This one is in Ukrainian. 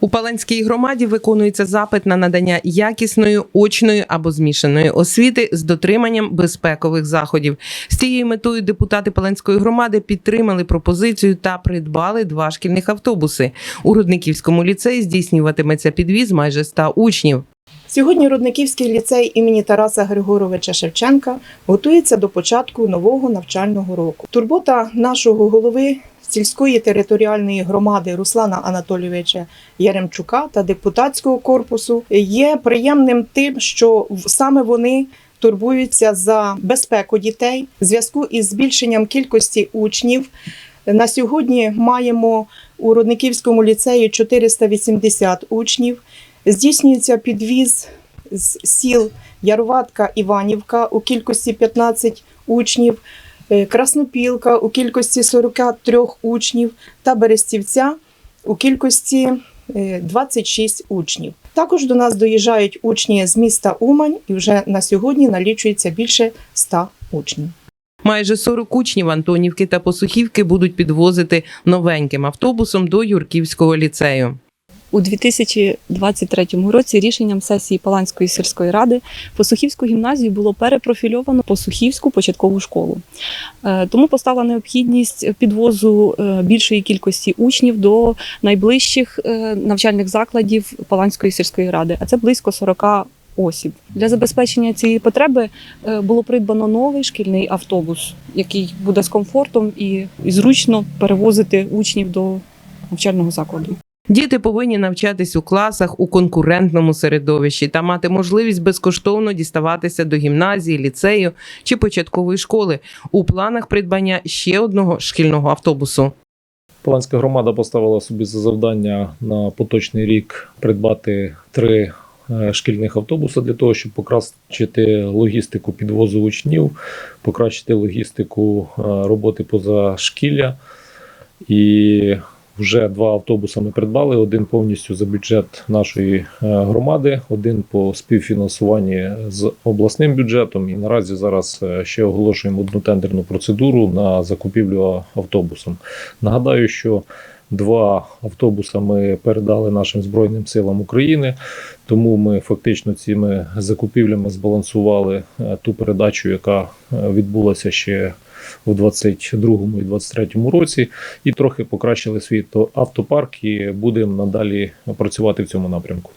У Паланській громаді виконується запит на надання якісної очної або змішаної освіти з дотриманням безпекових заходів. З цією метою депутати Паланської громади підтримали пропозицію та придбали два шкільних автобуси. У Рудниківському ліцеї здійснюватиметься підвіз майже 100 учнів. Сьогодні Рудниківський ліцей імені Тараса Григоровича Шевченка готується до початку нового навчального року. Турбота нашого голови сільської територіальної громади Руслана Анатолійовича Яремчука та депутатського корпусу є приємним тим, що саме вони. Турбуються за безпеку дітей в зв'язку із збільшенням кількості учнів. На сьогодні маємо у Рудниківському ліцеї 480 учнів. Здійснюється підвіз з сіл Ярватка, Іванівка у кількості 15 учнів, е, Краснопілка у кількості 43 учнів та Берестівця у кількості е, 26 учнів. Також до нас доїжджають учні з міста Умань і вже на сьогодні налічується більше 100 учнів. Майже 40 учнів Антонівки та Посухівки будуть підвозити новеньким автобусом до Юрківського ліцею. У 2023 році рішенням сесії Паланської сільської ради Посухівську гімназію було перепрофільовано Посухівську початкову школу. Е, Тому постала необхідність підвозу е, більшої кількості учнів до найближчих е, навчальних закладів Паланської сільської ради, а це близько 40 осіб. Для забезпечення цієї потреби було придбано новий шкільний автобус, який буде з комфортом і зручно перевозити учнів до навчального закладу. Діти повинні навчатись у класах у конкурентному середовищі та мати можливість безкоштовно діставатися до гімназії, ліцею чи початкової школи. У планах придбання ще одного шкільного автобусу. Поланська громада поставила собі за завдання на поточний рік придбати три е, шкільних автобуси для того, щоб покращити логістику підвозу учнів, покращити логістику е, роботи позашкілля. І вже два автобуси ми придбали: один повністю за бюджет нашої е, громади, один по співфінансуванні з обласним бюджетом. І наразі зараз е, ще оголошуємо одну тендерну процедуру на закупівлю автобусом. Нагадаю, що два автобуса ми передали нашим Збройним силам України, тому ми фактично цими закупівлями збалансували е, ту передачу, яка е, відбулася ще у 22-му і 23-му році, і трохи покращили свій автопарк і будемо надалі працювати в цьому напрямку.